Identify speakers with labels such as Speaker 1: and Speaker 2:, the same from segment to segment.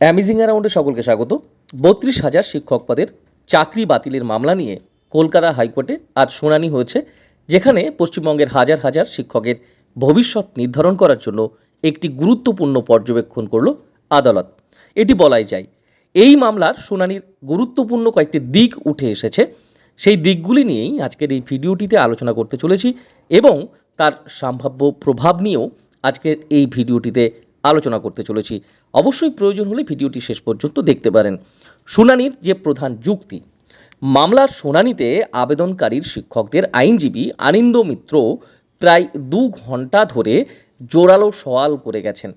Speaker 1: Amazing অ্যারাউন্ডে সকলকে স্বাগত। বত্রিশ হাজার শিক্ষক পদের চাকরি বাতিলের মামলা নিয়ে কলকাতা হাইকোর্টে আজ শুনানি হয়েছে, যেখানে পশ্চিমবঙ্গের হাজার হাজার শিক্ষকের ভবিষ্যৎ নির্ধারণ করার জন্য একটি গুরুত্বপূর্ণ পর্যবেক্ষণ করল আদালত। এটি বলাই যায়, এই মামলার শুনানির গুরুত্বপূর্ণ কয়েকটি দিক উঠে এসেছে। সেই দিকগুলি নিয়েই আজকের এই ভিডিওটিতে আলোচনা করতে চলেছি এবং তার সম্ভাব্য প্রভাব নিয়েও আজকের এই ভিডিওটিতে আলোচনা করতে চলেছি। অবশ্যই প্রয়োজন হলে ভিডিওটি শেষ পর্যন্ত দেখতে পারেন। শুনানির যে প্রধান যুক্তি, মামলার শুনানিতে আবেদনকারীর শিক্ষকদের আইনজীবী আনন্দ মিত্র প্রায় দু ঘণ্টা ধরে জোরালো সওয়াল করে গেছেন।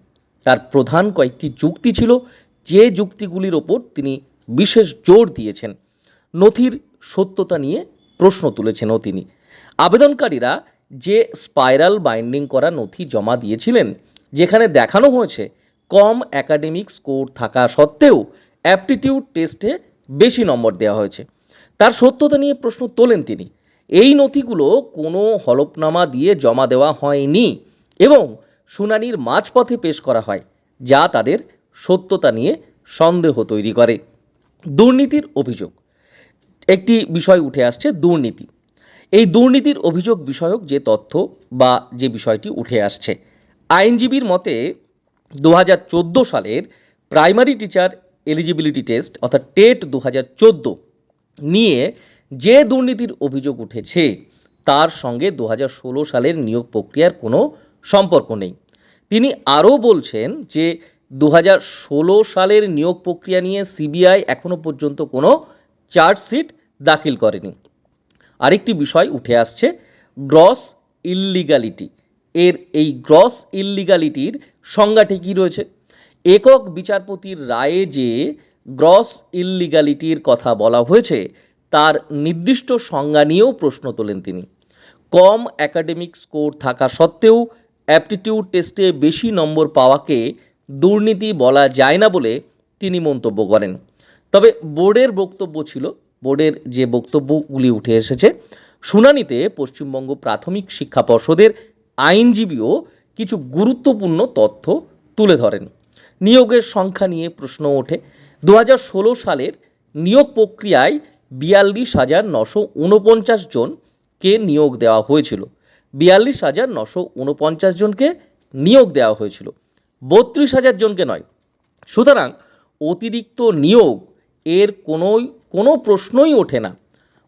Speaker 1: তার প্রধান কয়েকটি যুক্তি ছিল, যে যুক্তিগুলির ওপর তিনি বিশেষ জোর দিয়েছেন। নথির সত্যতা নিয়ে প্রশ্ন তুলেছেনও তিনি। আবেদনকারীরা যে স্পাইরাল বাইন্ডিং করা নথি জমা দিয়েছিলেন, যেখানে দেখানো হয়েছে কম অ্যাকাডেমিক স্কোর থাকা সত্ত্বেও অ্যাপটিটিউড টেস্টে বেশি নম্বর দেওয়া হয়েছে। তার সত্যতা নিয়ে প্রশ্ন তোলেন তিনি। এই নথিগুলো কোনো হলফনামা দিয়ে জমা দেওয়া হয়নি এবং শুনানির মাঝপথে পেশ করা হয়, যা তাদের সত্যতা নিয়ে সন্দেহ তৈরি করে। দুর্নীতির অভিযোগ। একটি বিষয় উঠে আসছে দুর্নীতি। এই দুর্নীতির অভিযোগ বিষয়ক যে তথ্য বা যে বিষয়টি উঠে আসছে, আইনজীবীর মতে দু হাজার চোদ্দ সালের প্রাইমারি টিচার এলিজিবিলিটি টেস্ট, অর্থাৎ টেট দু হাজার চোদ্দ, নিয়ে যে দুর্নীতির অভিযোগ উঠেছে, তার সঙ্গে দু হাজার ষোলো সালের নিয়োগ প্রক্রিয়ার কোনো সম্পর্ক নেই। তিনি আরও বলছেন যে, দু হাজার ষোলো সালের নিয়োগ প্রক্রিয়া নিয়ে সিবিআই এখনও পর্যন্ত কোনো চার্জশিট দাখিল করেনি। আরেকটি বিষয় উঠে আসছে, গ্রস ইললিগালিটি। এর এই গ্রস ইললিগালিটির সংজ্ঞাটি কী রয়েছে? একক বিচারপতির রায়ে যে গ্রস ইললিগালিটির কথা বলা হয়েছে, তার নির্দিষ্ট সংজ্ঞা নিয়েও প্রশ্ন তোলেন তিনি। কম একাডেমিক স্কোর থাকা সত্ত্বেও অ্যাপটিটিউড টেস্টে বেশি নম্বর পাওয়াকে দুর্নীতি বলা যায় না বলে তিনি মন্তব্য করেন। তবে বোর্ডের বক্তব্য ছিল, বোর্ডের যে বক্তব্যগুলি উঠে এসেছে, শুনানিতে পশ্চিমবঙ্গ প্রাথমিক শিক্ষা পর্ষদের আইনজীবীও কিছু গুরুত্বপূর্ণ তথ্য তুলে ধরেন। নিয়োগের সংখ্যা নিয়ে প্রশ্ন ওঠে। দু হাজার ষোলো সালের নিয়োগ প্রক্রিয়ায় বিয়াল্লিশ হাজার নশো উনপঞ্চাশ জনকে নিয়োগ দেওয়া হয়েছিল। বিয়াল্লিশ হাজার নশো উনপঞ্চাশ জনকে নিয়োগ দেওয়া হয়েছিল। বত্রিশ হাজার জনকে নয়। সুতরাং অতিরিক্ত নিয়োগ এর কোনোই, কোনো প্রশ্নই ওঠে না।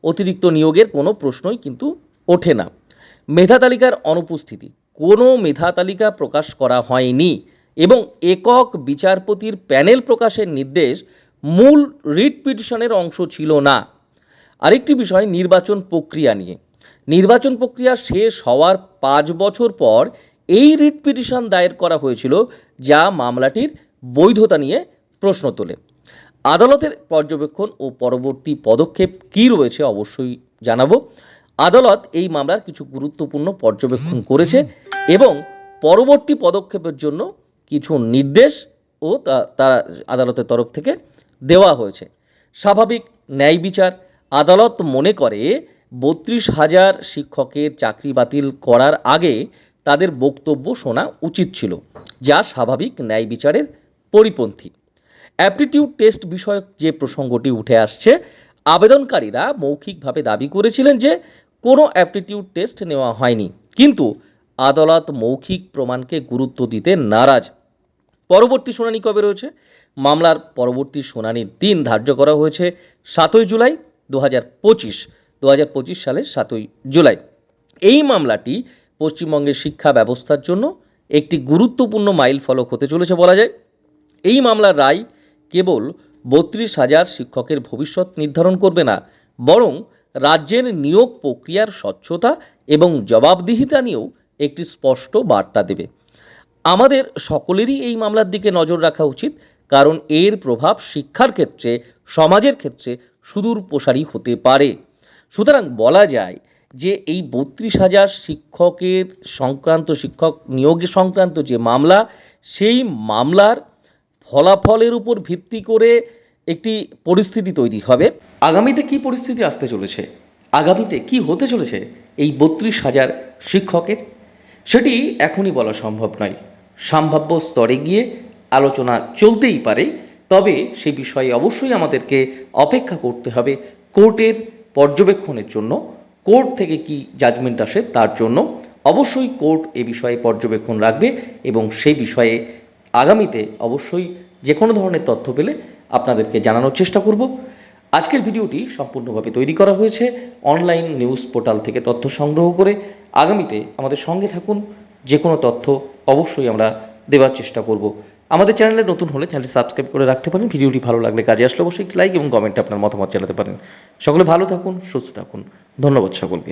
Speaker 1: অতিরিক্ত নিয়োগের কোনো প্রশ্নই কিন্তু ওঠে না। মেধা তালিকার অনুপস্থিতি। কোনো মেধা তালিকা প্রকাশ করা হয়নি এবং একক বিচারপতির প্যানেল প্রকাশের নির্দেশ মূল রিট পিটিশনের অংশ ছিল না। আরেকটি বিষয়, নির্বাচন প্রক্রিয়া নিয়ে। নির্বাচন প্রক্রিয়া শেষ হওয়ার পাঁচ বছর পর এই রিট পিটিশন দায়ের করা হয়েছিল, যা মামলাটির বৈধতা নিয়ে প্রশ্ন তোলে। আদালতের পর্যবেক্ষণ ও পরবর্তী পদক্ষেপ কী রয়েছে অবশ্যই জানাব। আদালত এই মামলার কিছু গুরুত্বপূর্ণ পর্যবেক্ষণ করেছে এবং পরবর্তী পদক্ষেপের জন্য কিছু নির্দেশ ও তারা আদালতের তরফ থেকে দেওয়া হয়েছে। স্বাভাবিক ন্যায় বিচার, আদালত মনে করে বত্রিশ হাজার শিক্ষকের চাকরি বাতিল করার আগে তাদের বক্তব্য শোনা উচিত ছিল, যা স্বাভাবিক ন্যায় বিচারের পরিপন্থী। অ্যাপটিটিউড টেস্ট বিষয়ক যে প্রসঙ্গটি উঠে আসছে, আবেদনকারীরা মৌখিকভাবে দাবি করেছিলেন যে কোনো অ্যাপটিটিউড টেস্ট নেওয়া হয়নি। কিন্তু আদালত মৌখিক প্রমাণকে গুরুত্ব দিতে নারাজ। পরবর্তী শুনানি কবে রয়েছে? মামলার পরবর্তী শুনানির দিন ধার্য করা হয়েছে সাতই জুলাই দু হাজার পঁচিশ দু হাজার পঁচিশ সালের সাতই জুলাই। এই মামলাটি পশ্চিমবঙ্গের শিক্ষা ব্যবস্থার জন্য একটি গুরুত্বপূর্ণ মাইল ফলক হতে চলেছে বলা যায়। এই মামলার রায় কেবল বত্রিশ হাজার শিক্ষকের ভবিষ্যৎ নির্ধারণ করবে না, বরং রাজ্যের নিয়োগ প্রক্রিয়ার স্বচ্ছতা এবং জবাবদিহিতা নিয়েও একটি স্পষ্ট বার্তা দেবে। আমাদের সকলেরই এই মামলার দিকে নজর রাখা উচিত, কারণ এর প্রভাব শিক্ষার ক্ষেত্রে, সমাজের ক্ষেত্রে সুদূর প্রসারী হতে পারে। সুতরাং বলা যায় যে এই বত্রিশ হাজার শিক্ষকের সংক্রান্ত শিক্ষক নিয়োগের সংক্রান্ত যে মামলা, সেই মামলার ফলাফলের উপর ভিত্তি করে একটি পরিস্থিতি তৈরি হবে। আগামীতে কি পরিস্থিতি আসতে চলেছে? আগামীতে কি হতে চলেছে এই বত্রিশ হাজার শিক্ষকের? সেটি এখনই বলা সম্ভব নয়। সম্ভাব্য স্তরে গিয়ে আলোচনা চলতেই পারে, তবে সে বিষয়ে অবশ্যই আমাদেরকে অপেক্ষা করতে হবে কোর্টের পর্যবেক্ষণের জন্য। কোর্ট থেকে কি জাজমেন্ট আসে তার জন্য। অবশ্যই কোর্ট এ বিষয়ে পর্যবেক্ষণ রাখবে এবং সেই বিষয়ে আগামীতে অবশ্যই যে কোনো ধরনের তথ্য পেলে আপনাদেরকে জানানোর চেষ্টা করব। আজকের ভিডিওটি সম্পূর্ণভাবে তৈরি করা হয়েছে অনলাইন নিউজ পোর্টাল থেকে তথ্য সংগ্রহ করে। আগামীতে আমাদের সঙ্গে থাকুন, যে কোনো তথ্য অবশ্যই আমরা দেওয়ার চেষ্টা করব। আমাদের চ্যানেলে নতুন হলে চ্যানেলটি সাবস্ক্রাইব করে রাখতে পারেন। ভিডিওটি ভালো লাগলে কাজে আসলে অবশ্যই লাইক এবং কমেন্টে আপনার মতামত জানাতে পারেন। সকলে ভালো থাকুন, সুস্থ থাকুন। ধন্যবাদ সকলকে।